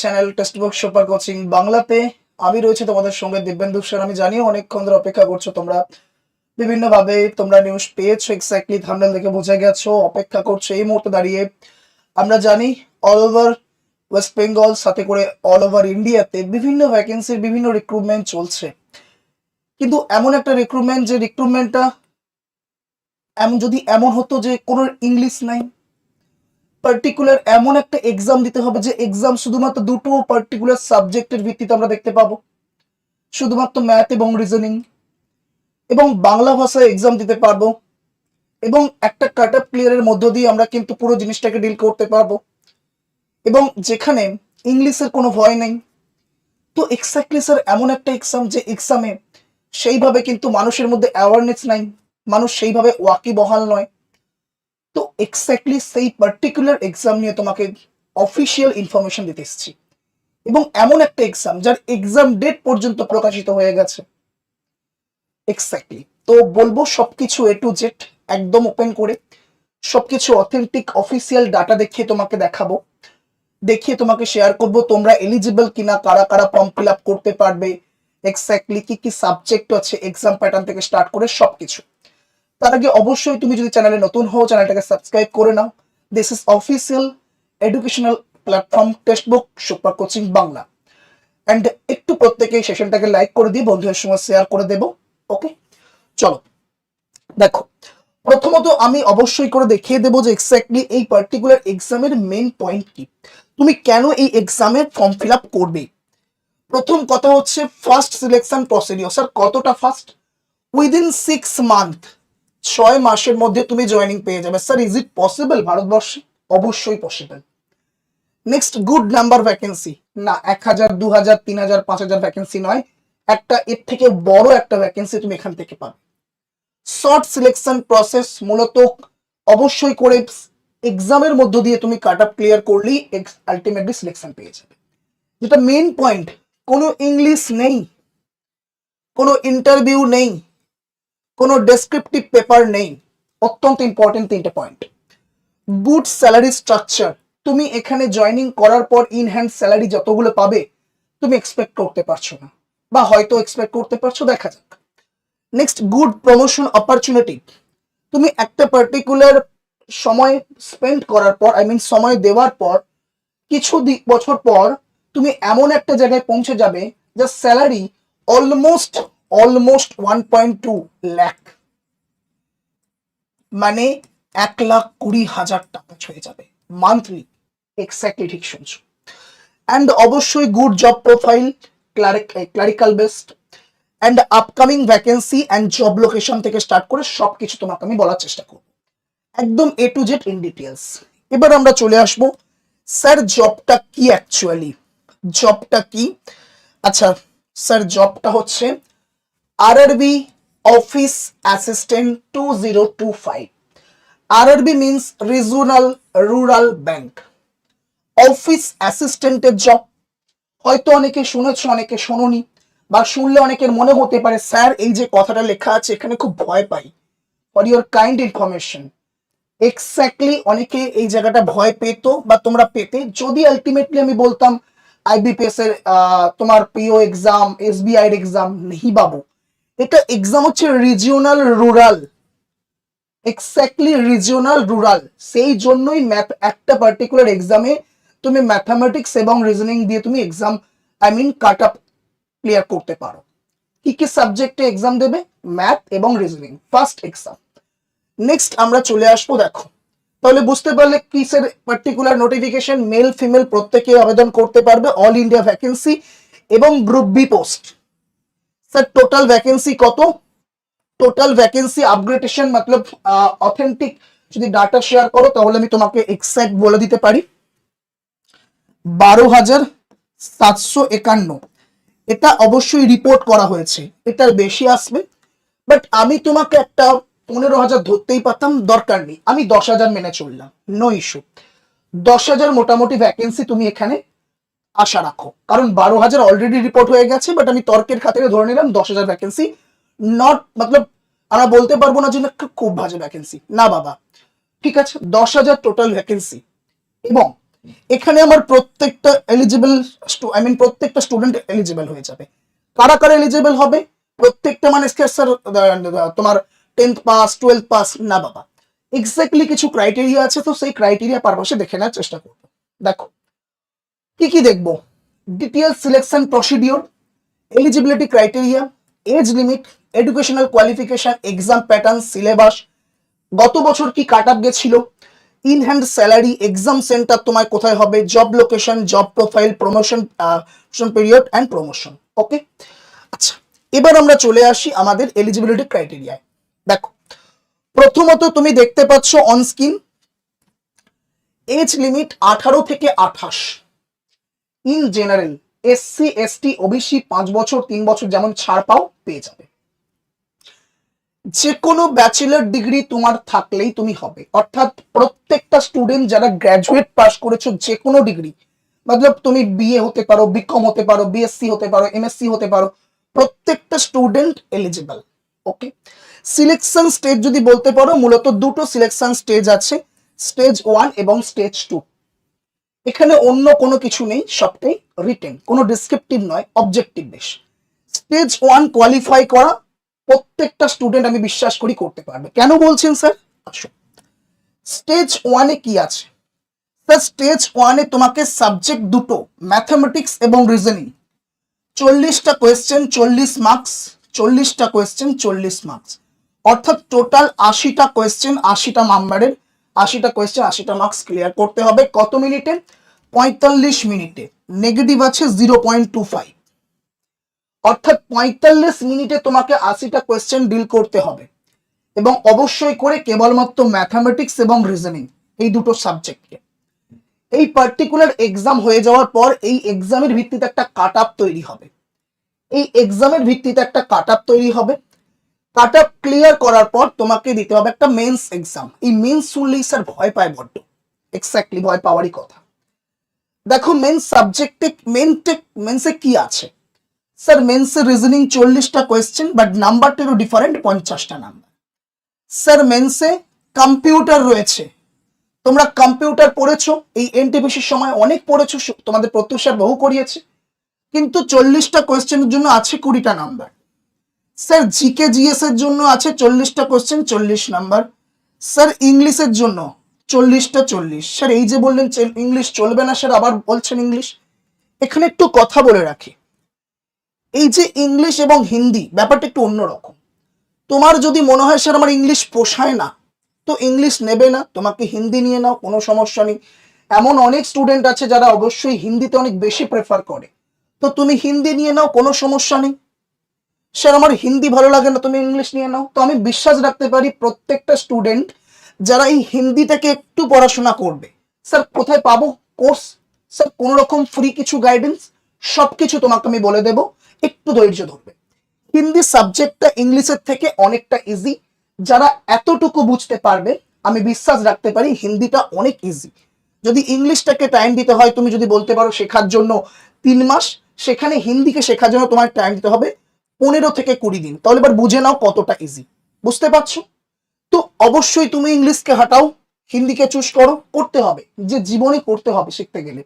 Channel text book super coaching বাংলাতে আমি রয়েছে তোমাদের সঙ্গে দিব্যেন্দু স্যার আমি জানি অনেকক্ষণ ধরে অপেক্ষা করছ, তোমরা বিভিন্ন ভাবে তোমরা নিউজ পেয়েছ এক্স্যাক্টলি থাম্বনেল দেখে বুঝে গেছো, অপেক্ষা করছ এই মুহূর্তে দাঁড়িয়ে। আমরা জানি অল ওভার ওয়েস্ট বেঙ্গল সাথে করে অল ওভার ইন্ডিয়াতে বিভিন্ন ভ্যাকেন্সির বিভিন্ন রিক্রুটমেন্ট চলছে। কিন্তু এমন একটা রিক্রুটমেন্ট যে রিক্রুটমেন্টটা এমন, যদি এমন হতো যে কোনো ইংলিশ নাই পার্টিকুলার এমন একটা এক্সাম দিতে হবে যে এক্সাম শুধুমাত্র দুটো পার্টিকুলার সাবজেক্টের ভিত্তিতে আমরা দেখতে পাবো। শুধুমাত্র ম্যাথ এবং রিজনিং এবং বাংলা ভাষায় এক্সাম দিতে পারব এবং একটা কাট আপ ক্লিয়ারের মধ্য দিয়ে আমরা কিন্তু পুরো জিনিসটাকে ডিল করতে পারব। এবং যেখানে ইংলিশের কোনো ভয় নেই। তো এক্স্যাক্টলি স্যার এমন একটা এক্সাম যে এক্সামে সেইভাবে কিন্তু মানুষের মধ্যে অ্যাওয়ারনেস নাই। মানুষ সেইভাবে ওয়াকিবহাল নয়। তো এক্স্যাক্টলি সেই পার্টিকুলার এক্সাম নিয়ে তোমাকে অফিসিয়াল ইনফরমেশন দিতে এসেছি। এবং এমন একটা এক্সাম যার এক্সাম ডেট পর্যন্ত প্রকাশিত হয়ে গেছে। এক্স্যাক্টলি তো বলব সবকিছু এ টু জেড একদম ওপেন করে। সবকিছু অথেন্টিক অফিসিয়াল ডাটা দেখিয়ে তোমাকে দেখাবো। দেখিয়ে তোমাকে শেয়ার করব তোমরা এলিজিবল কিনা, কারা কারা ফর্ম ফিল আপ করতে পারবে। এক্স্যাক্টলি কি কি সাবজেক্ট আছে এক্সাম প্যাটার্ন থেকে স্টার্ট করে সবকিছু। তার আগে অবশ্যই তুমি যদি চ্যানেলে নতুন হও চ্যানেলটাকে সাবস্ক্রাইব করে নাও। This is official educational platform text book super coaching Bangla and একটু প্রত্যেকেই সেশনটাকে লাইক করে দিয়ে বন্ধুদের সঙ্গে শেয়ার করে দেব ওকে চলো, দেখো, প্রথমত আমি অবশ্যই করে দেখিয়ে দেবো যে এক্স্যাক্টলি এই পার্টিকুলার এক্সামের মেন পয়েন্ট কি। তুমি কেন এই এক্সামের ফর্ম ফিল আপ করবে? প্রথম কথা হচ্ছে ফার্স্ট সিলেকশন প্রসিডিওর স্যার কতটা ফার্স্ট উইদিন সিক্স মান্থ ছয় মাসের মধ্যে তুমি জয়েনিং পেয়ে যাবে। স্যার ইজ ইট পসিবল ভারতবর্ষে অবশ্যই possible next good number vacancy না, এক হাজার, দু হাজার, তিন হাজার, পাঁচ হাজার ভ্যাকেন্সি নয়। একটা, এর থেকে বড় একটা ভ্যাকেন্সি তুমি এখান থেকে পাবে। শর্ট সিলেকশন প্রসেস মূলত অবশ্যই করে এক্সামের মধ্য দিয়ে তুমি কাট আপ ক্লিয়ার করলেই আলটিমেটলি সিলেকশন পেয়ে যাবে। যেটা মেন পয়েন্ট কোনো ইংলিশ নেই, কোনো ইন্টারভিউ নেই কোনো ডেসক্রিপটিভ পেপার নেই। অত্যন্ত ইম্পর্টেন্ট তিনটে পয়েন্ট গুড স্যালারি স্ট্রাকচার তুমি এখানে জয়নিং করার পর ইন হ্যান্ড স্যালারি যতগুলো পাবে, তুমি এক্সপেক্ট করতে পারছ না। বা হয়তো এক্সপেক্ট করতে পারছ, দেখা যাক। নেক্সট গুড প্রমোশন অপরচুনিটি তুমি একটা পার্টিকুলার সময় স্পেন্ড করার পর আই মিন সময় দেওয়ার পর, কিছু বছর পর, তুমি এমন একটা জায়গায় পৌঁছে যাবে যা salary almost almost one point two lakh মানে এক লাখ কুড়ি হাজার টাকা ছুঁয়ে যাবে। মান্থলি এক্স্যাক্টলি ঠিক শুনছো অ্যান্ড অবশ্যই good job profile clerical best and upcoming vacancy and job location থেকে স্টার্ট করে সবকিছু তোমাকে আমি বলার চেষ্টা করব। একদম A to Z in details এবার আমরা চলে আসব। স্যার জবটা কি অ্যাকচুয়ালি জবটা কি? আচ্ছা স্যার জবটা হচ্ছে two zero two five RRB means regional rural bank office অ্যাসিস্ট্যান্টের job হয়তো অনেকে শুনেছ, অনেকে শোনোনি, বা শুনলে অনেকের মনে হতে পারে, স্যার, এই যে কথাটা লেখা আছে, এখানে খুব ভয় পাই for your kind information exactly অনেকে এই জায়গাটা ভয় পেত বা তোমরা পেতে। যদি আলটিমেটলি আমি বলতাম আইবিপিএস এর তোমার পিও এক্সাম এসবিআই এর এক্সাম নেহি বাবু। এটা এক্সাম হচ্ছে regional rural exactly regional rural সেই জন্যই ম্যাথ একটা পার্টিকুলার এক্সামে তুমি ম্যাথামেটিক্স এবং রিজনিং দিয়ে তুমি exam I mean cut off clear করতে পারো। কি কি সাবজেক্টে এক্সাম দেবে? ম্যাথ এবং রিজনিং ফার্স্ট এক্সাম নেক্সট আমরা চলে আসব, দেখো। তাহলে বুঝতে পারলে কিসের পার্টিকুলার নোটিফিকেশন মেল ফিমেল প্রত্যেকে আবেদন করতে পারবে। অল ইন্ডিয়া ভ্যাকেন্সি এবং group B post sir total vacancy কত? টোটাল ভ্যাকেন্সি আপগ্রেডেশন মতলব অথেন্টিক যদি ডাটা শেয়ার করো, তাহলে আমি তোমাকে এক্সাক্ট বলে দিতে পারি। বারো হাজার সাতশো একান্ন। এটা অবশ্যই রিপোর্ট করা হয়েছে। এটার বেশি আসবে। বাট আমি তোমাকে একটা পনেরো হাজার ধরতেই পারতাম, দরকার নেই। আমি দশ হাজার মেনে চললাম। নো ইস্যু দশ হাজার মোটামুটি ভ্যাকেন্সি তুমি এখানে আশা রাখো। কারণ বারো হাজার অলরেডি রিপোর্ট হয়ে গেছে বাট আমি তর্কের খাতিরে ধরে নিলাম দশ হাজার ভ্যাকেন্সি নট মতলব আমরা বলতে পারব না যে খুব বাজে ভ্যাকেন্সি না বাবা। ঠিক আছে, দশ হাজার টোটাল ভ্যাকেন্সি এবং এখানে আমার প্রত্যেকটা এলিজিবল আই মিন প্রত্যেকটা স্টুডেন্ট এলিজিবল হয়ে যাবে। কারা কারা এলিজিবল হবে? প্রত্যেকটা মানে স্যার তোমার টেন্থ পাস টুয়েলভ পাস না বাবা। এক্স্যাক্টলি কিছু ক্রাইটেরিয়া আছে, তো সেই ক্রাইটেরিয়া পারপাসে দেখে নেওয়ার চেষ্টা করব। দেখো কি কি দেখব? Detail selection procedure eligibility criteria age limit educational qualification exam pattern syllabus গত বছর কি কাট আপ গেছিল? In hand salary exam centre তোমায় কোথায় হবে? Job location job profile promotion period and promotion okay আচ্ছা এবার আমরা চলে আসি আমাদের এলিজিবিলিটি ক্রাইটেরিয়ায় দেখো, প্রথমত তুমি দেখতে পাচ্ছ অন স্ক্রিন এজ লিমিট আঠারো থেকে আঠাশ। In general SC ST OBC পাঁচ বছর, তিন বছর যেমন ছাড় পাও, পেয়ে যাবে। যে কোনো ব্যাচেলার ডিগ্রি তোমার থাকলেই তুমি হবে। অর্থাৎ প্রত্যেকটা স্টুডেন্ট যারা গ্র্যাজুয়েট পাস করেছ যে কোনো ডিগ্রি মতলব তুমি বিএ হতে পারো বিকম হতে পারো বিএসসি হতে পারো এমএসসি হতে পারো, প্রত্যেকটা student eligible okay selection stage যদি বলতে পারো, মূলত দুটো সিলেকশন স্টেজ আছে স্টেজ ওয়ান এবং স্টেজ টু এখানে অন্য কোনো কিছু নেই, সবটাই রিটেন কোনো ডিসক্রিপটিভ নয় অবজেক্টিভ বেশ। স্টেজ ওয়ান কোয়ালিফাই করা, প্রত্যেকটা স্টুডেন্ট আমি বিশ্বাস করি করতে পারবে। কেন বলছেন স্যার আসুন। স্টেজ ওয়ানে কি আছে? স্যার স্টেজ ওয়ানে তোমাকে সাবজেক্ট দুটো ম্যাথামেটিক্স এবং রিজনিং চল্লিশটা কোয়েশ্চেন চল্লিশ মার্কস চল্লিশটা কোয়েশ্চেন চল্লিশ মার্কস অর্থাৎ টোটাল আশিটা কোয়েশ্চেন আশিটা নাম্বারের আশিটা কোয়েশ্চেন আশিটা মার্কস ক্লিয়ার করতে হবে। কত মিনিটে? পঁয়তাল্লিশ মিনিটে। নেগেটিভ আছে জিরো পয়েন্ট টু ফাইভ অর্থাৎ পঁয়তাল্লিশ মিনিটে তোমাকে আশিটা কোয়েশ্চেন ডিল করতে হবে। এবং অবশ্যই করে কেবলমাত্র ম্যাথামেটিক্স এবং রিজনিং এই দুটো সাবজেক্টকে এই পার্টিকুলার এক্সাম হয়ে যাওয়ার পর এই এক্সামের ভিত্তিতে একটা কাট আপ তৈরি হবে। এই এক্সামের ভিত্তিতে একটা কাট আপ তৈরি হবে। কাট আপ ক্লিয়ার করার পর তোমাকে দিতে হবে একটা মেন্স এক্সাম এই মেন্স শুনলেই স্যার ভয় পায় বড্ড। এক্স্যাক্টলি ভয় পাওয়ারই কথা। দেখো মেন সাবজেক্টে মেনটে মেন্সে কি আছে? স্যার মেন্সের রিজনিং চল্লিশটা কোয়েশ্চেন বাট নাম্বারটারও ডিফারেন্ট পঞ্চাশটা নাম্বার স্যার মেন্সে কম্পিউটার রয়েছে। তোমরা কম্পিউটার পড়েছো, এই এনটিপিসির সময় অনেক পড়েছো তোমাদের প্রত্যুষ স্যার বহু করিয়েছে। কিন্তু চল্লিশটা কোয়েশ্চেনের জন্য আছে কুড়িটা নাম্বার স্যার জিকে জিএস এর জন্য আছে চল্লিশটা কোয়েশ্চেন চল্লিশ নাম্বার স্যার ইংলিশের জন্য চল্লিশটা চল্লিশ। স্যার, এই যে বললেন ইংলিশ চলবে না, স্যার, আবার বলছেন ইংলিশ। এখানে একটু কথা বলে রাখি। এই যে ইংলিশ এবং হিন্দি, ব্যাপারটা একটু অন্যরকম। তোমার যদি মনে হয়, স্যার, আমার ইংলিশ পোষায় না, তো ইংলিশ নেবে না, তোমাকে হিন্দি নিয়ে নাও, কোনো সমস্যা নেই। এমন অনেক স্টুডেন্ট আছে যারা অবশ্যই হিন্দিতে অনেক বেশি প্রেফার করে। তো তুমি হিন্দি নিয়ে নাও, কোনো সমস্যা নেই। স্যার, আমার হিন্দি ভালো লাগে না, তুমি ইংলিশ নিয়ে নাও। তো আমি বিশ্বাস রাখতে পারি, প্রত্যেকটা স্টুডেন্ট যারা এই হিন্দি থেকে একটু পড়াশোনা করবে। স্যার, কোথায় পাবো? কোর্স? স্যার কোনো রকম ফ্রি কিছু গাইডেন্স সব কিছু তোমাকে আমি বলে দেবো। একটু ধৈর্য ধরবে। হিন্দি সাবজেক্টটা ইংলিশের থেকে অনেকটা ইজি যারা এতটুকু বুঝতে পারবে, আমি বিশ্বাস রাখতে পারি হিন্দিটা অনেক ইজি যদি ইংলিশটাকে টাইম দিতে হয়, তুমি যদি বলতে পারো শেখার জন্য তিন মাস, সেখানে হিন্দিকে শেখার জন্য তোমার টাইম দিতে হবে পনেরো থেকে কুড়ি দিন। তাহলে এবার বুঝে নাও কতটা ইজি বুঝতে পারছ? তো অবশ্যই তুমি ইংলিশকে হাঁটাও, হিন্দিকে চুজ করো, করতে হবে যে জীবনে করতে হবে শিখতে গেলে।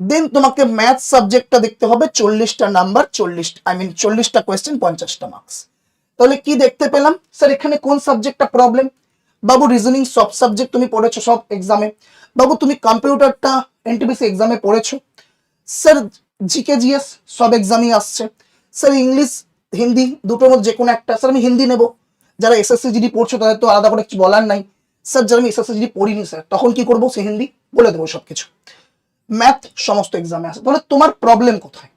দেন তোমাকে ম্যাথ সাবজেক্টটা দেখতে হবে, চল্লিশটা নাম্বার চল্লিশ আই মিন চল্লিশটা কোয়েশ্চেন পঞ্চাশটা মার্কস তাহলে কি দেখতে পেলাম? স্যার এখানে কোন সাবজেক্টটা প্রবলেম বাবু রিজনিং সব সাবজেক্ট তুমি পড়েছো, সব এক্সামে বাবু, তুমি কম্পিউটারটা এনটিপিসি এক্সামে পড়েছো। স্যার জিকে জিএস সব এক্সামই আসছে। স্যার ইংলিশ হিন্দি দুটোর মধ্যে যে কোনো একটা। স্যার আমি হিন্দি নেব। যারা এসএসসি জিডি পড়ছো তাদের তো আলাদা করে কিছু বলার নাই। স্যার যারা আমি এসএসসি জিডি পড়িনি স্যার তখন কি করব? সে হিন্দি বলে দেবো সব কিছু ম্যাথ সমস্ত এক্সামে আসে তাহলে তোমার প্রবলেম কোথায়?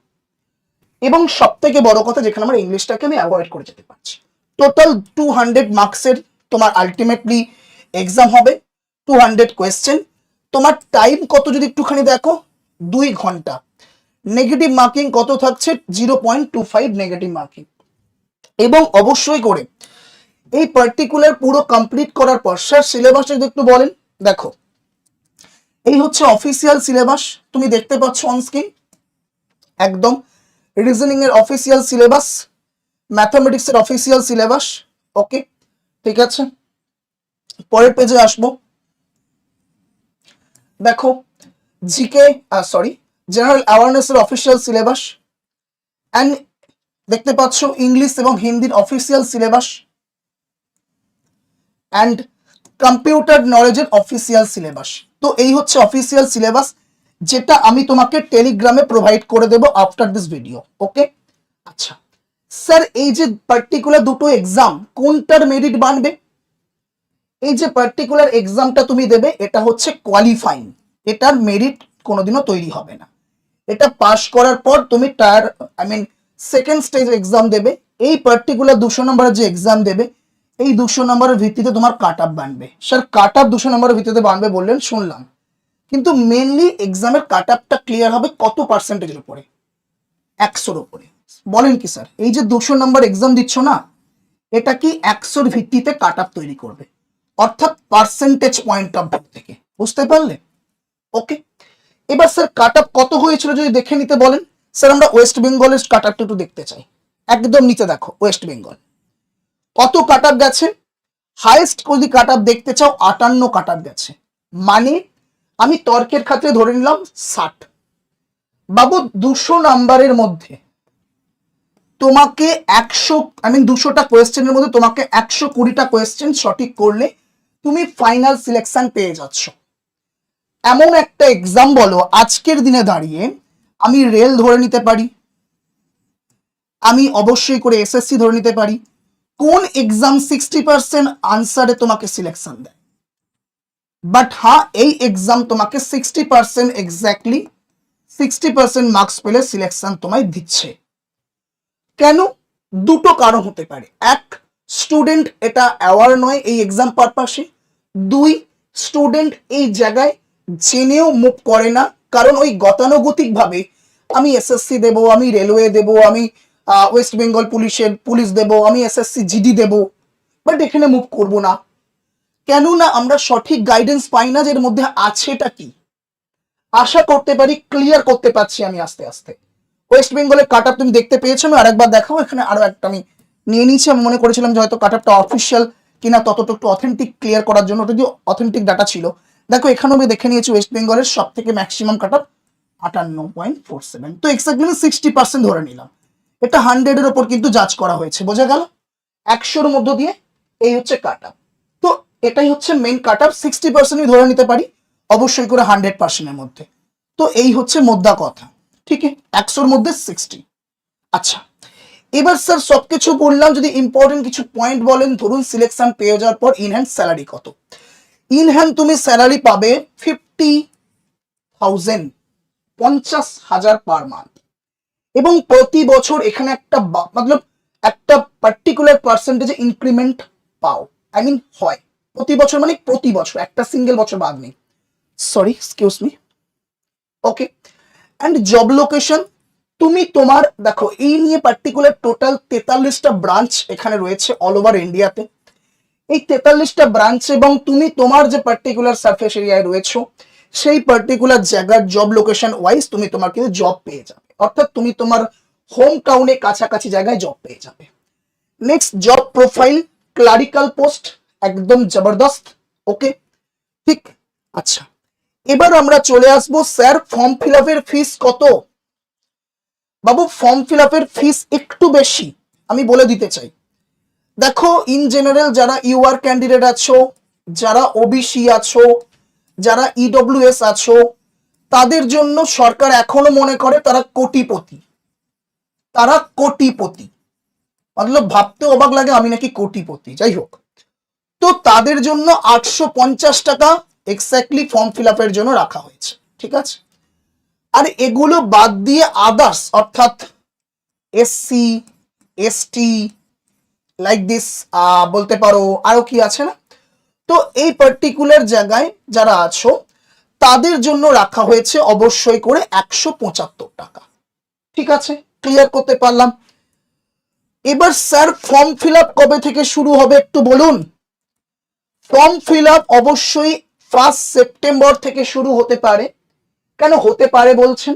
এবং সব থেকে বড় কথা, যেখানে আমার ইংলিশটাকে আমি অ্যাভয়েড করে যেতে পারছি। টোটাল টু হান্ড্রেড মার্কসের তোমার আলটিমেটলি এক্সাম হবে টু হান্ড্রেড কোয়েশ্চেন তোমার টাইম কত যদি একটুখানি দেখো? দুই ঘণ্টা। নেগেটিভ মার্কিং কত থাকছে? Zero point two five negative marking এবং অবশ্যই করে এই পার্টিকুলার পুরো কমপ্লিট করার পর স্যার সিলেবাসটা যদি একটু বলেন, দেখো। এই হচ্ছে অফিসিয়াল সিলেবাস তুমি দেখতে পাচ্ছ অন স্ক্রিন একদম। রিজনিং এর অফিসিয়াল সিলেবাস ম্যাথামেটিক্স এর অফিসিয়াল সিলেবাস ওকে ঠিক আছে? পরের পেজে আসব। দেখো জিকে সরি জেনারেল অ্যাওয়ারনেসের অফিসিয়াল সিলেবাস অ্যান্ড দেখতে পাচ্ছ ইংলিশ এবং হিন্দির অফিসিয়াল সিলেবাস অ্যান্ড কম্পিউটার নলেজের অফিসিয়াল সিলেবাস তো এই হচ্ছে অফিসিয়াল সিলেবাস যেটা আমি তোমাকে টেলিগ্রামে প্রোভাইড করে দেবো আফটার দিস ভিডিও ওকে আচ্ছা স্যার এই যে পার্টিকুলার দুটো এক্সাম কোনটার মেরিট বাড়বে? এই যে পার্টিকুলার এক্সামটা তুমি দেবে, এটা হচ্ছে কোয়ালিফাইং এটার মেরিট কোনোদিনও তৈরি হবে না। এটা পাশ করার পর তুমি তার I mean second stage exam দেবে, এই পার্টিকুলার দুশো নম্বরের যে এক্সাম দেবে এই দুশো নম্বরের ভিত্তিতে তোমার কাট আপ বানবে। স্যার কাট আপ দুশো নম্বরের ভিত্তিতে বানবে বললেন, শুনলাম। কিন্তু মেনলি এক্সামের কাট আপটা ক্লিয়ার হবে কত পার্সেন্টেজের উপরে? একশোর উপরে। বলেন কি স্যার এই যে দুশো নম্বর এক্সাম দিচ্ছ না, এটা কি একশোর ভিত্তিতে কাট আপ তৈরি করবে? অর্থাৎ পার্সেন্টেজ পয়েন্ট অফ ভিউ থেকে। বুঝতে পারলে? ওকে এবার স্যার কাট আপ কত হয়েছিল যদি দেখে নিতে বলেন? স্যার আমরা ওয়েস্ট বেঙ্গলের কাট আপটা একটু দেখতে চাই। একদম নিচে দেখো ওয়েস্ট বেঙ্গল কত কাট আপ গেছে? হাইয়েস্ট যদি কাট আপ দেখতে চাও, আটান্ন কাট আপ গেছে। মানে আমি তর্কের খাতে ধরে নিলাম ষাট। বাবু, দুশো নাম্বারের মধ্যে তোমাকে একশো আই মিন দুশোটা কোয়েশ্চেনের মধ্যে তোমাকে একশো কুড়িটা কোয়েশ্চেন সঠিক করলে তুমি ফাইনাল সিলেকশন পেয়ে যাচ্ছ। এমন একটা এক্সাম বলো, আজকের দিনে দাঁড়িয়ে আমি রেল ধরে নিতে পারি। আমি অবশ্যই করে এসএসসি ধরে নিতে পারি। কোন এক্সাম সিক্সটি পার্সেন্ট আনসারে তোমাকে সিলেকশন দেয়? বাট হ্যাঁ এই এক্সাম তোমাকে sixty percent exactly sixty percent marks পেলে সিলেকশন তোমায় দিচ্ছে। কেন? দুটো কারণ হতে পারে। এক স্টুডেন্ট এটা অ্যাওয়ার নয় এই এক্সাম পারপাসে দুই স্টুডেন্ট এই জায়গায় জেনেও মুখ করে না। কারণ ওই গতানুগতিকভাবে আমি এসএসসি দেব, আমি রেলওয়ে দেব, আমি ওয়েস্ট বেঙ্গল পুলিশের, পুলিশ দেব, আমি এসএসসি জিডি দেব বাট এখানে মুভ করব না। কেননা আমরা সঠিক গাইডেন্স পাই না যে এর মধ্যে আছেটা কি। আশা করতে পারি ক্লিয়ার করতে পারছি আমি আস্তে আস্তে। ওয়েস্ট বেঙ্গলের কাট আপ তুমি দেখতে পেয়েছ, আমি আরেকবার দেখাবো, এখানে আরও একটা আমি নিয়ে নিয়েছি। আমি মনে করেছিলাম যে হয়তো কাট আপটা অফিসিয়াল কিনা ততটুকু একটু অথেন্টিক ক্লিয়ার করার জন্য ওটা যদি অথেন্টিক ডাটা ছিল। দেখো, এখানেও আমি দেখে নিয়েছি ওয়েস্ট বেঙ্গলের সব থেকে ম্যাক্সিমাম কাট আপ আটান্ন পয়েন্ট ফোর সেভেন তো এক্সাক্টলি সিক্সটি পার্সেন্ট ধরে নিলাম। এটা হান্ড্রেডের ওপর কিন্তু জাজ করা হয়েছে, বোঝা গেল? একশোর মধ্য দিয়ে এই হচ্ছে কাট তো এটাই হচ্ছে মেন কাট আপ সিক্সটি পার্সেন্টই ধরে নিতে পারি, অবশ্যই করে হান্ড্রেড পার্সেন্টের মধ্যে। তো এই হচ্ছে মোদ্দা কথা, ঠিক একশোর মধ্যে সিক্সটি আচ্ছা এবার স্যার সবকিছু বললাম, যদি ইম্পর্টেন্ট কিছু পয়েন্ট বলেন, ধরুন সিলেকশন পেয়ে যাওয়ার পর ইন হ্যান্ড স্যালারি কত। ইনহ্যান্ড তুমি স্যালারি পাবে ফিফটি থাউজেন্ড পঞ্চাশ হাজার পার মান্থ এবং প্রতি বছর এখানে একটা মতলব একটা পার্টিকুলার পার্সেন্টেজে ইনক্রিমেন্ট পাও। আই মিন হয়। প্রতি বছর মানে প্রতি বছর, একটা সিঙ্গেল বছর বাদ নেই। Sorry excuse me okay and job location তুমি তোমার, দেখো, এই নিয়ে পার্টিকুলার টোটাল তেতাল্লিশটা ব্রাঞ্চ এখানে রয়েছে অল ওভার ইন্ডিয়াতে এই তেতাল্লিশটা ব্রাঞ্চ এবং তুমি তোমার যে পার্টিকুলার সার্ফেস এরিয়ায় রয়েছো, সেই পার্টিকুলার জায়গার জব লোকেশন ওয়াইজ তুমি তোমার কিন্তু জব পেয়ে যাবে। অর্থাৎ তুমি তোমার হোম টাউনে কাছাকাছি জায়গায় জব পেয়ে যাবে। Next job profile clerical post একদম জবরদস্ত ওকে ঠিক? আচ্ছা। এবার আমরা চলে আসব স্যার ফর্ম ফিল আপের ফিস কত? বাবু ফর্ম ফিল আপের ফিস একটু বেশি, আমি বলে দিতে চাই। দেখো ইন জেনারেল যারা ইউআর ক্যান্ডিডেট আছো, যারা ওবিসি আছো, যারা ইডব্লিউএস আছো তাদের জন্য সরকার এখনও মনে করে তারা কোটিপতি। তারা কোটিপতি। মতলব ভাবতে অবাক লাগে আমি নাকি কোটিপতি, যাই হোক। তো তাদের জন্য আটশো পঞ্চাশ টাকা এক্স্যাক্টলি ফর্ম ফিল জন্য রাখা হয়েছে, ঠিক আছে? আর এগুলো বাদ দিয়ে আদার্স অর্থাৎ এসসি এসটি লাইক দিস বলতে পারো আরও কি আছে না? তো এই পার্টিকুলার জায়গায় যারা আছো তাদের জন্য রাখা হয়েছে অবশ্যই করে একশো পঁচাত্তর টাকা। ঠিক আছে? ক্লিয়ার করতে পারলাম? এবার স্যার ফর্ম ফিল কবে থেকে শুরু হবে একটু বলুন? ফর্ম ফিল অবশ্যই ফার্স্ট সেপ্টেম্বর থেকে শুরু হতে পারে। কেন হতে পারে বলছেন?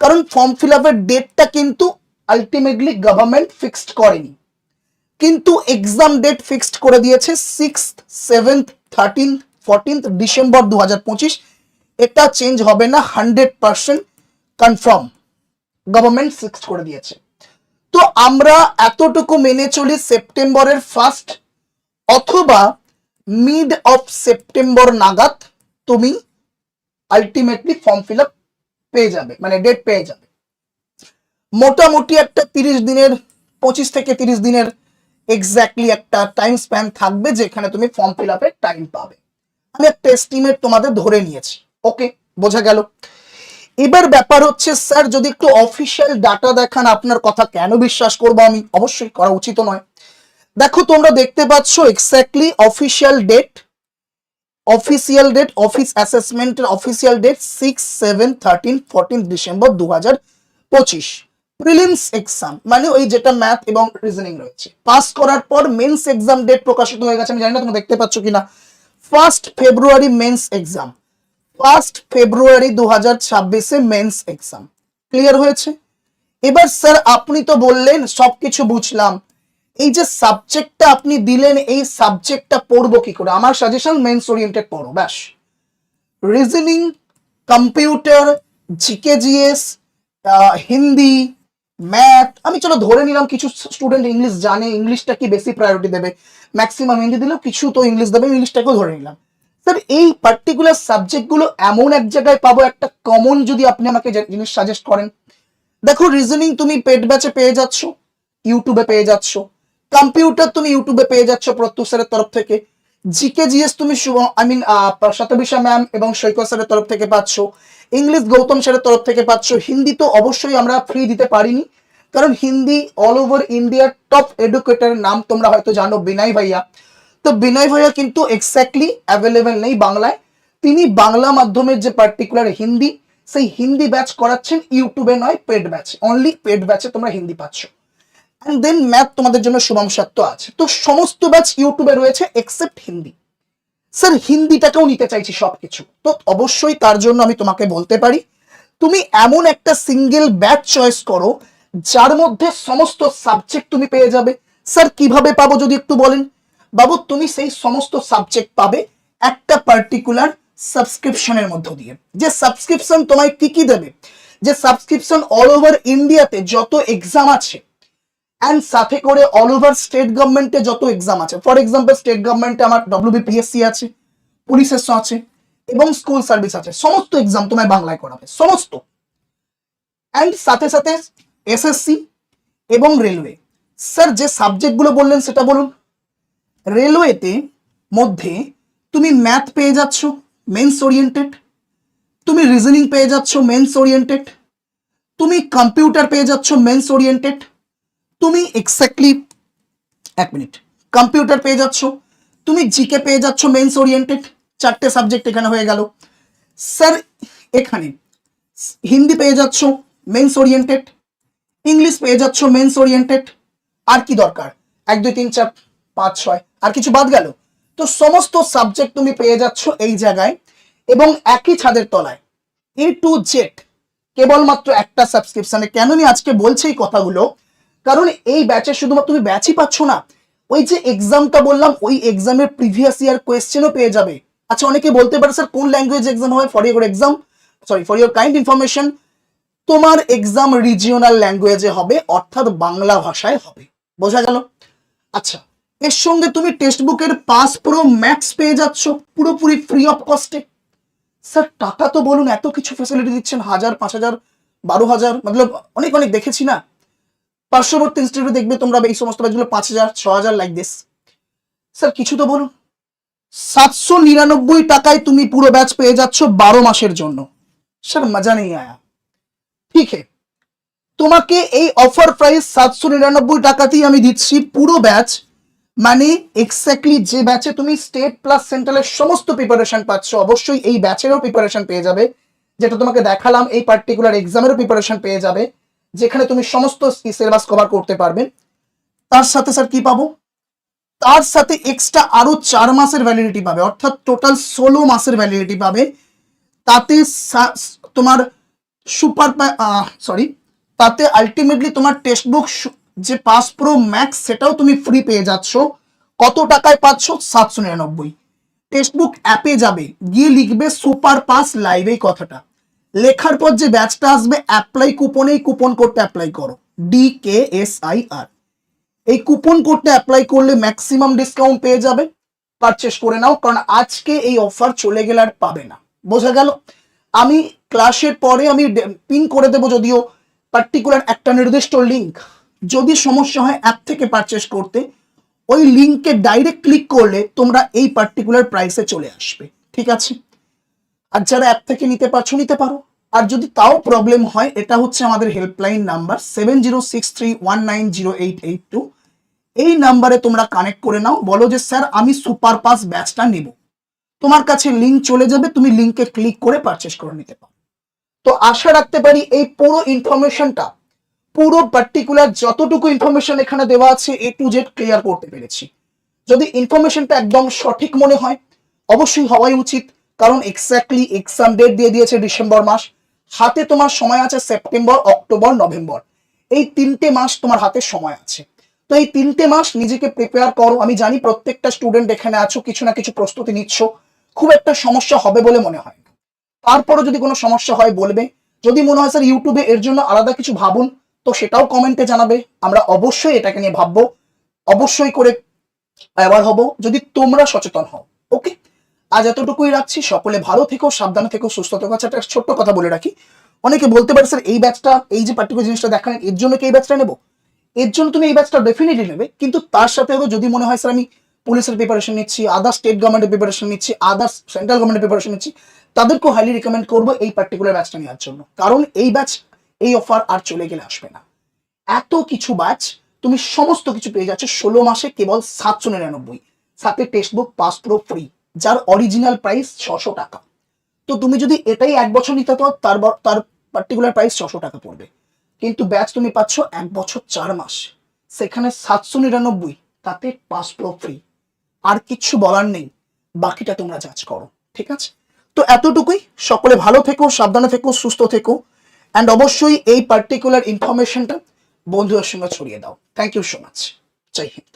কারণ ফর্ম ফিল আপের ডেটটা কিন্তু আলটিমেটলি গভর্নমেন্ট ফিক্সড করেনি। কিন্তু এক্সাম ডেট ফিক্সড করে দিয়েছে six seventh thirteen fourteenth December দু হাজার পঁচিশ। এটা চেঞ্জ হবে না hundred percent confirm government fixed করে দিয়েছে। তো আমরা এতটুকু মেনে চলি সেপ্টেম্বরের ফার্স্ট অথবা মিড অফ সেপ্টেম্বর নাগাদ তুমি আলটিমেটলি ফর্ম ফিল আপ পেয়ে যাবে মানে ডেট পেয়ে যাবে। মোটামুটি একটা তিরিশ দিনের, পঁচিশ থেকে তিরিশ দিনের এক্স্যাক্টলি একটা টাইম স্প্যান থাকবে যেখানে তুমি ফর্ম ফিল টাইম পাবে। আমি একটা এস্টিমেট তোমাদের ধরে নিয়েছি। ওকে বোঝা গেল। এবার ব্যাপার হচ্ছে, স্যার, যদি একটু অফিসিয়াল ডাটা দেখান, আপনার কথা কেন বিশ্বাস করব আমি? অবশ্যই করা উচিত নয়। দেখো, তোমরা দেখতে পাচ্ছ exactly official date official date office অ্যাসেসমেন্টের official date six seven thirteen fourteen December দু হাজার পঁচিশ। প্রিলিমস এক্সাম মানে ওই যেটা ম্যাথ এবং রিজনিং রয়েছে। পাস করার পর মেন্স এক্সাম ডেট প্রকাশিত হয়ে গেছে, আমি জানি না তোমরা দেখতে পাচ্ছ কিনা। First February mains exam first February দু হাজার ছাব্বিশে মেন্স এক্সাম। ক্লিয়ার হয়েছে? এবার স্যার, আপনি তো বললেন, সবকিছু বুঝলাম। এই যে সাবজেক্টটা আপনি দিলেন, এই সাবজেক্টটা পড়ব কি করে? আমার সাজেশন মেন্স ওরিয়েন্টেড পড়ো, ব্যাস। Reasoning computer GK GS Hindi math আমি চলো ধরে নিলাম, কিছু স্টুডেন্ট ইংলিশ জানে ইংলিশটা কি বেশি প্রায়োরিটি দেবে? ম্যাক্সিমাম হিন্দি দিলেও কিছু তো ইংলিশ দেবে ইংলিশটাকেও ধরে নিলাম। স্যার এই পার্টিকুলার সাবজেক্টগুলো এমন এক জায়গায় পাবো, একটা কমন যদি আপনি আমাকে জিনিস সাজেস্ট করেন। দেখো রিজনিং তুমি পেট ব্যাচে পেয়ে যাচ্ছ ইউটিউবে পেয়ে যাচ্ছ কম্পিউটার তুমি ইউটিউবে পেয়ে যাচ্ছ প্রত্যুষ স্যারের তরফ থেকে জিকে জিএস তুমি আই মিন শতবিশা ম্যাম এবং সৈকত স্যারের তরফ থেকে পাচ্ছ ইংলিশ গৌতম স্যারের তরফ থেকে পাচ্ছ, হিন্দি তো অবশ্যই আমরা ফ্রি দিতে পারিনি, কারণ হিন্দি অল ওভার ইন্ডিয়ার টপ এডুকেটারের নাম তোমরা হয়তো জানো বিনাই ভাইয়া। তো বিনয় ভাইয়া কিন্তু এক্স্যাক্টলি অ্যাভেলেবেল নেই বাংলায়। তিনি বাংলা মাধ্যমের যে পার্টিকুলার হিন্দি, সেই হিন্দি ব্যাচ করাচ্ছেন, ইউটিউবে নয় পেড ব্যাচে অনলি পেড ব্যাচে তোমরা হিন্দি পাচ্ছ। অ্যান্ড দেন ম্যাথ তোমাদের জন্য শুভম সত্য আছে। তো সমস্ত ব্যাচ ইউটিউবে রয়েছে এক্সেপ্ট হিন্দি। স্যার হিন্দিটাকেও নিতে চাইছি সবকিছু। তো অবশ্যই তার জন্য আমি তোমাকে বলতে পারি, তুমি এমন একটা সিঙ্গেল ব্যাচ চয়েস করো, যার মধ্যে সমস্ত সাবজেক্ট তুমি পেয়ে যাবে। স্যার কীভাবে পাবো যদি একটু বলেন? বাবু, তুমি সেই সমস্ত সাবজেক্ট পাবে একটা পার্টিকুলার সাবস্ক্রিপশনের মধ্য দিয়ে। যে সাবস্ক্রিপশন তোমায় কি কি দেবে? যে সাবস্ক্রিপশন অল ওভার ইন্ডিয়াতে যত এক্সাম আছে অ্যান্ড সাথে করে অল ওভার স্টেট গভর্নমেন্টে যত এক্সাম আছে। ফর এক্সাম্পল স্টেট গভর্নমেন্টে আমার ডব্লিউবিপিএসসি আছে পুলিশের আছে, এবং স্কুল সার্ভিস আছে। সমস্ত এক্সাম তোমায় বাংলায় করাবে, সমস্ত। অ্যান্ড সাথে সাথে এসএসসি এবং রেলওয়ে স্যার যে সাবজেক্টগুলো বললেন সেটা বলুন। রেলওয়েতে মধ্যে তুমি ম্যাথ পেয়ে যাচ্ছ, মেন্স ওরিয়েন্টেড। তুমি রিজনিং পেয়ে যাচ্ছ, মেন্স ওরিয়েন্টেড। তুমি কম্পিউটার পেয়ে যাচ্ছ, মেন্স ওরিয়েন্টেড। তুমি এক্স্যাক্টলি, এক মিনিট, কম্পিউটার পেয়ে যাচ্ছ। তুমি জিকে পেয়ে যাচ্ছ, মেন্স ওরিয়েন্টেড। চারটে সাবজেক্ট এখানে হয়ে গেল। স্যার, এখানে হিন্দি পেয়ে যাচ্ছ, মেন্স ওরিয়েন্টেড। ইংলিশ পেয়ে যাচ্ছ, মেন্স ওরিয়েন্টেড। আর কি দরকার? এক, দুই, তিন, চার। পাঁচ ছয় আর কিছু বাদ গেল। তো সমস্ত সাবজেক্ট তুমি পেয়ে যাচ্ছ এই জায়গায় এবং একই ছাদের তলায়। এ টু জেড কেবলমাত্র একটা সাবস্ক্রিপশনে কেন আমি আজকে বলছি এই কথাগুলো? কারণ এই ব্যাচে শুধুমাত্র তুমি ব্যাচই পাচ্ছ না। ওই যে এক্সামটা বললাম, ওই এক্সামের প্রিভিয়াস ইয়ার কোয়েশ্চেনও পেয়ে যাবে। আচ্ছা অনেকে বলতে পারে, স্যার, কোন ল্যাঙ্গুয়েজ এক্সাম হবে for your exam sorry for your kind information তোমার এক্সাম রিজিওনাল ল্যাঙ্গুয়েজে হবে, অর্থাৎ বাংলা ভাষায় হবে। বোঝা গেল? আচ্ছা এর সঙ্গে তুমি টেক্সট বুকের পাস প্রো ম্যাক্স পেয়ে যাচ্ছ, পুরোপুরি ফ্রি অফ কস্টে স্যার, টাকা তো বলুন, এত কিছু ফেসিলিটি দিচ্ছেন, হাজার, পাঁচ হাজার, বারো হাজার, মতলব অনেক অনেক দেখেছি না? পার্শ্ববর্তী ইনস্টিটিউটে দেখবে তোমরা এই সমস্ত ব্যাচগুলো পাঁচ হাজার, ছ হাজার লাইক দিস স্যার, কিছু তো বলুন। সাতশো নিরানব্বই টাকায় তুমি পুরো ব্যাচ পেয়ে যাচ্ছ বারো মাসের জন্য। স্যার, মজা নেই, আয়া। ঠিক है তোমাকে এই অফার প্রাইস সাতশো নিরানব্বই টাকাতেই আমি দিচ্ছি পুরো ব্যাচ মানে এক্স্যাক্টলি যে ব্যাচে তুমি স্টেট প্লাস সেন্ট্রালের সমস্ত প্রিপারেশন পাচ্ছ, অবশ্যই এই ব্যাচেরও প্রিপারেশন পেয়ে যাবে। যেটা তোমাকে দেখালাম, এই পার্টিকুলার এক্সামেরও প্রিপারেশন পেয়ে যাবে, যেখানে তুমি সমস্ত সিলেবাস কভার করতে পারবে। তার সাথে স্যার কি পাবো? তার সাথে এক্সট্রা আরও চার মাসের ভ্যালিডিটি পাবে, অর্থাৎ টোটাল ষোলো মাসের ভ্যালিডিটি পাবে। তাতে তোমার সুপার সরি তাতে আলটিমেটলি তোমার টেক্সট বুক যে পাস প্রো ম্যাক্স সেটাও তুমি ফ্রি পেয়ে যাচ্ছ। কত টাকায় পাচ্ছ? সাতশো নিরানব্বই। টেক্সটবুক অ্যাপে যাবে, গিয়ে লিখবে সুপার পাস লাইভ এই কথাটা। লেখার পর যে ব্যাচটা আসবে অ্যাপ্লাই কুপনে এই কুপন কোডটা অ্যাপ্লাই করো। D K S I R এই কুপন কোডটা অ্যাপ্লাই করলে ম্যাক্সিমাম ডিসকাউন্ট পেয়ে যাবে। পারচেস করে নাও, কারণ আজকে এই অফার চলে গেলে আর পাবে না। বোঝা গেল? আমি ক্লাসের পরে আমি পিন করে দেবো যদিও পার্টিকুলার একটা নির্দিষ্ট লিংক যদি সমস্যা হয় অ্যাপ থেকে পারচেস করতে, ওই লিঙ্কে ডাইরেক্ট ক্লিক করলে তোমরা এই পার্টিকুলার প্রাইসে চলে আসবে। ঠিক আছে? আর যারা অ্যাপ থেকে নিতে পারছ, নিতে পারো। আর যদি তাও প্রবলেম হয়, এটা হচ্ছে আমাদের helpline number seven zero six three one nine zero eight eight two এই নাম্বারে তোমরা কানেক্ট করে নাও। বলো যে, স্যার, আমি সুপার পাস ব্যাচটা নেব। তোমার কাছে লিঙ্ক চলে যাবে, তুমি লিঙ্কে ক্লিক করে পারচেস করে নিতে পারো। তো আশা রাখতে পারি এই পুরো ইনফরমেশনটা পুরো পার্টিকুলার যতটুকু ইনফরমেশন এখানে দেওয়া আছে এ টু জেড ক্লিয়ার করতে পেরেছি। যদি ইনফরমেশনটা একদম সঠিক মনে হয়, অবশ্যই হওয়াই উচিত, কারণ এক্স্যাক্টলি এক্সাম ডেট দিয়ে দিয়েছে ডিসেম্বর মাস। হাতে তোমার সময় আছে সেপ্টেম্বর, অক্টোবর, নভেম্বর। এই তিনটে মাস তোমার হাতে সময় আছে। তো এই তিনটে মাস নিজেকে প্রিপেয়ার করো। আমি জানি প্রত্যেকটা স্টুডেন্ট এখানে আছো, কিছু না কিছু প্রস্তুতি নিচ্ছ। খুব একটা সমস্যা হবে বলে মনে হয় না। তারপরে যদি কোনো সমস্যা হয়, বলবে। যদি মনে হয়, স্যার ইউটিউবে এর জন্য আলাদা কিছু ভাবুন। তো সেটাও কমেন্টে জানাবে। আমরা অবশ্যই এটাকে নিয়ে ভাববো। অবশ্যই করে অ্যাওয়ার হব, যদি তোমরা সচেতন হও ওকে আজ এতটুকুই রাখছি। সকলে ভালো থেকো, সাবধানে থেকো, সুস্থ থেকো। আচ্ছা একটা ছোট্ট কথা বলে রাখি। অনেকে বলতে পারে, স্যার, এই ব্যাচটা এই যে পার্টিকুলার জিনিসটা দেখালেন এর জন্য কি এই ব্যাচটা নেব? এর জন্য তুমি এই ব্যাচটা ডেফিনেটলি নেবে, কিন্তু তার সাথে যদি মনে হয়, স্যার, আমি পুলিশের প্রিপারেশন নিচ্ছি আদার স্টেট গভর্নমেন্টের প্রিপারেশন নিচ্ছি আদার সেন্ট্রাল গভর্নমেন্টের প্রিপারেশন নিচ্ছি, তাদেরকেও হাইলি রিকমেন্ড করব এই পার্টিকুলার ব্যাচটা নেওয়ার জন্য। কারণ এই ব্যাচ এই অফার আর চলে গেলে আসবে না। এত কিছু ব্যাচ তুমি সমস্ত কিছু পেয়ে যাচ্ছ ষোলো মাসে কেবল সাতশো নিরানব্বই। সাথে text book pass pro free যার অরিজিনাল প্রাইস ছশো টাকা। তো তুমি যদি এটাই এক বছর নিতে পারো, তার তার পার্টিকুলার প্রাইস ছশো টাকা পড়বে। কিন্তু ব্যাচ তুমি পাচ্ছ এক বছর চার মাস। সেখানে সাতশো নিরানব্বই, তাতে পাস প্রো ফ্রি আর কিচ্ছু বলার নেই, বাকিটা তোমরা যাচ করো, ঠিক আছে? তো এতটুকুই। সকলে ভালো থেকো, সাবধানে থেকো, সুস্থ থেকো। অ্যান্ড অবশ্যই এই পার্টিকুলার ইনফরমেশনটা বন্ধুদের সঙ্গে ছড়িয়ে দাও। থ্যাংক ইউ সো মাচ জয় হিন্দ।